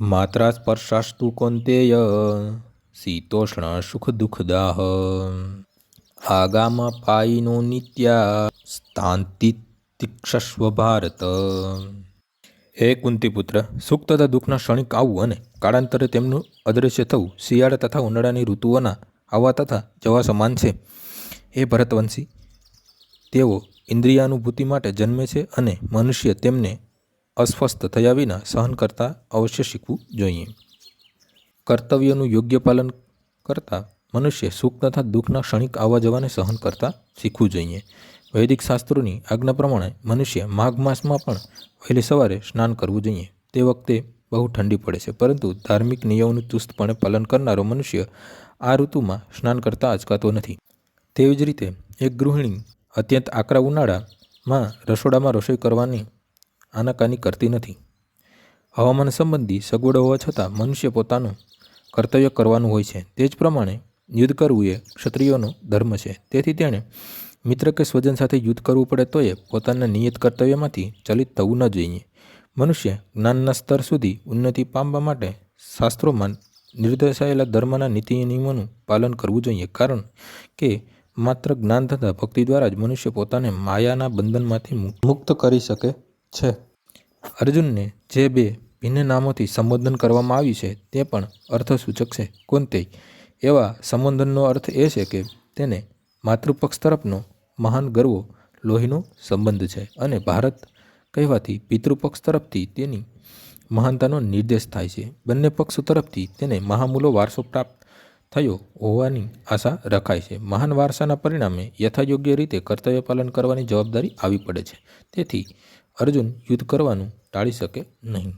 માત્રા સ્પર્શાસ્તુ કૌંતેય શીતોષ્ણ સુખ દુઃખદાહ આગામાં પાયનો નિત્યા સ્થાંતિ તિક્ષસ્વ ભારત હે કુંતીપુત્ર સુખ તથા દુઃખના ક્ષણિક આવવું અને કાળાંતરે તેમનું અદૃશ્ય થવું શિયાળા તથા ઉનાળાની ઋતુઓના આવવા તથા જવા સમાન છે એ ભરતવંશી તેઓ ઇન્દ્રિયાનુભૂતિ માટે જન્મે છે અને મનુષ્ય તેમને અસ્વસ્થ થયા વિના સહન કરતા અવશ્ય શીખવું જોઈએ. કર્તવ્યનું યોગ્ય પાલન કરતા મનુષ્ય સુખ તથા દુઃખના ક્ષણિક આવવા જવાને સહન કરતા શીખવું જોઈએ. વૈદિક શાસ્ત્રોની આજ્ઞા પ્રમાણે મનુષ્ય માઘ માસમાં પણ વહેલી સવારે સ્નાન કરવું જોઈએ. તે વખતે બહુ ઠંડી પડે છે, પરંતુ ધાર્મિક નિયમોનું ચુસ્તપણે પાલન કરનારો મનુષ્ય આ ઋતુમાં સ્નાન કરતાં અચકાતો નથી. તેવી જ રીતે એક ગૃહિણી અત્યંત આકરા ઉનાળામાં રસોડામાં રસોઈ કરવાની આનાકાની કરતી નથી. હવામાન સંબંધી સગવડો હોવા છતાં મનુષ્ય પોતાનું કર્તવ્ય કરવાનું હોય છે. તે જ પ્રમાણે યુદ્ધ કરવું એ ક્ષત્રિયોનો ધર્મ છે. તેથી તેણે મિત્ર કે સ્વજન સાથે યુદ્ધ કરવું પડે તો એ પોતાના નિયત કર્તવ્યમાંથી ચલિત થવું ન જોઈએ. મનુષ્ય જ્ઞાનના સ્તર સુધી ઉન્નતિ પામવા માટે શાસ્ત્રોમાં નિર્દેશાયેલા ધર્મના નીતિ નિયમોનું પાલન કરવું જોઈએ. કારણ કે માત્ર જ્ઞાન તથા ભક્તિ દ્વારા જ મનુષ્ય પોતાને માયાના બંધનમાંથી મુક્ત- કરી શકે છે. અર્જુનને જે બે ભિન્ન નામોથી સંબોધન કરવામાં આવ્યું છે, તે પણ અર્થસૂચક છે. કોંતે, એવા સંબોધનનો અર્થ એ છે કે તેને માતૃપક્ષ તરફનો મહાન ગર્વો લોહીનો સંબંધ છે અને ભારત કહેવાથી પિતૃપક્ષ તરફથી તેની મહાનતાનો નિર્દેશ થાય છે. બંને પક્ષો તરફથી તેને મહામૂલો વારસો પ્રાપ્ત થયો હોવાની આશા રખાય છે. મહાન વારસાના પરિણામે યથાયોગ્ય રીતે કર્તવ્ય પાલન કરવાની જવાબદારી આવી પડે છે. તેથી અર્જુન યુદ્ધ કરવાનું ટાળી શકે નહીં.